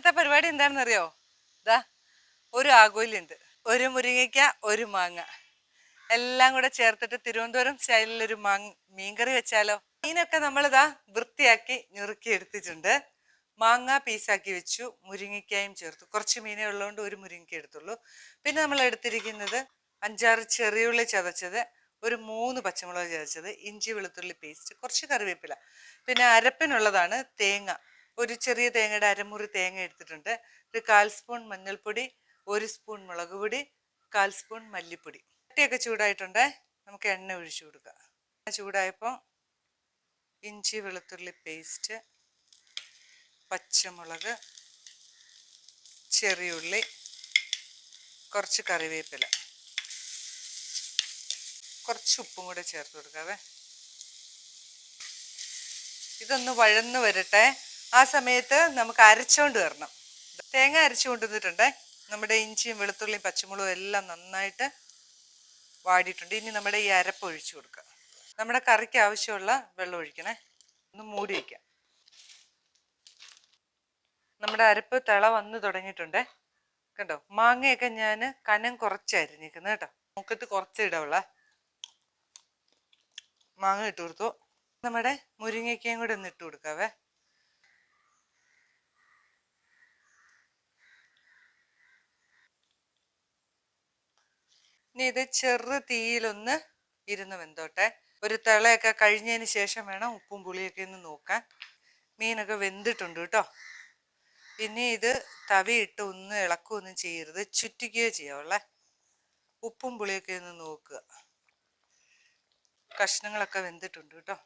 ഇന്നത്തെ പരിപാടി എന്താണെന്നറിയോ? ദാ ഒരു ആഗോലിയുണ്ട് ഒരു മുരിങ്ങയ്ക്ക ഒരു മാങ്ങ. എല്ലാം കൂടെ ചേർത്തിട്ട് തിരുവനന്തപുരം സ്റ്റൈലിൽ ഒരു മാങ്ങ മീൻകറി വെച്ചാലോ? മീനൊക്കെ നമ്മൾ നമ്മളിതാ വൃത്തിയാക്കി ഞുറുക്കി എടുത്തിട്ടുണ്ട് മാങ്ങ പീസാക്കി വെച്ചു മുരിങ്ങയ്ക്കായും ചേർത്തു. കുറച്ച് മീനേ ഉള്ളതുകൊണ്ട് ഒരു മുരിങ്ങയ്ക്ക എടുത്തുള്ളൂ. പിന്നെ നമ്മൾ എടുത്തിരിക്കുന്നത് അഞ്ചാറ് ചെറിയുള്ളി ചതച്ചത് ഒരു മൂന്ന് പച്ചമുളക് ചതച്ചത് ഇഞ്ചി വെളുത്തുള്ളി പേസ്റ്റ് കുറച്ച് കറിവേപ്പില. പിന്നെ അരപ്പിനുള്ളതാണ് തേങ്ങ. ഒരു ചെറിയ തേങ്ങയുടെ അരമുറി തേങ്ങ എടുത്തിട്ടുണ്ട്. ഒരു കാൽ സ്പൂൺ മഞ്ഞൾപ്പൊടി ഒരു സ്പൂൺ മുളക് പൊടി കാൽ സ്പൂൺ മല്ലിപ്പൊടി. ചട്ടിയൊക്കെ ചൂടായിട്ടുണ്ട്. നമുക്ക് എണ്ണ ഒഴിച്ചു കൊടുക്കാം. ചൂടായപ്പോൾ ഇഞ്ചി വെളുത്തുള്ളി പേസ്റ്റ് പച്ചമുളക് ചെറിയുള്ളി കുറച്ച് കറിവേപ്പില. കുറച്ച് ഉപ്പും കൂടെ ചേർത്ത് കൊടുക്കാവേ. ഇതൊന്ന് വഴന്ന് വരട്ടെ. ആ സമയത്ത് നമുക്ക് അരച്ചോണ്ട് വരണം. തേങ്ങ അരച്ചു കൊണ്ടുവന്നിട്ടുണ്ടേ നമ്മുടെ ഇഞ്ചിയും വെളുത്തുള്ളിയും പച്ചമുളകും എല്ലാം നന്നായിട്ട് വാടിയിട്ടുണ്ട്. ഇനി നമ്മുടെ ഈ അരപ്പ് ഒഴിച്ചു കൊടുക്കുക. നമ്മുടെ കറിക്ക് ആവശ്യമുള്ള വെള്ളം ഒഴിക്കണേ. ഒന്ന് മൂടി വയ്ക്കാം നമ്മുടെ അരപ്പ് തിള വന്ന് തുടങ്ങിയിട്ടുണ്ട്. കണ്ടോ? മാങ്ങയൊക്കെ ഞാൻ കനം കുറച്ചായിരിക്കുന്നത് കേട്ടോ. മുക്കത്ത് കുറച്ച് ഇടവുള്ള മാങ്ങ ഇട്ട് കൊടുത്തു. നമ്മുടെ മുരിങ്ങയ്ക്കയും കൂടെ ഒന്ന് ഇട്ട് കൊടുക്കാവേ. ഇനി ഇത് ചെറു തീയിലൊന്ന് ഇരുന്ന് വെന്തോട്ടെ ഒരു തിളയൊക്കെ കഴിഞ്ഞതിന് ശേഷം വേണം ഉപ്പും പുളിയൊക്കെ ഒന്ന് നോക്കാൻ. മീനൊക്കെ വെന്തിട്ടുണ്ട് കേട്ടോ. പിന്നെ ഇത് തവിയിട്ട് ഒന്ന് ഇളക്കുകയൊന്നും ചെയ്യരുത്. ചുറ്റിക്കുകയോ ചെയ്യാവുള്ളേ. ഉപ്പും പുളിയൊക്കെ ഒന്ന് നോക്കുക. കഷ്ണങ്ങളൊക്കെ വെന്തിട്ടുണ്ട് കേട്ടോ.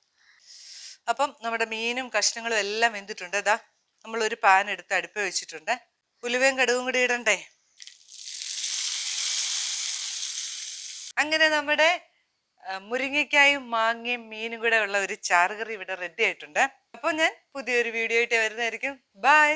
അപ്പം നമ്മുടെ മീനും കഷ്ണങ്ങളും എല്ലാം വെന്തിട്ടുണ്ട്. ഇതാ നമ്മളൊരു പാൻ എടുത്ത് അടുപ്പ് വെച്ചിട്ടുണ്ട്. ഉലുവയും കടുകും കൂടി ഇടണ്ടേ? അങ്ങനെ നമ്മുടെ മുരിങ്ങയ്ക്കായും മാങ്ങയും മീനും കൂടെ ഉള്ള ഒരു ചാറുകറി ഇവിടെ റെഡി ആയിട്ടുണ്ട്. അപ്പോൾ ഞാൻ പുതിയൊരു വീഡിയോ ആയിട്ട് വരുന്നതായിരിക്കും. ബൈ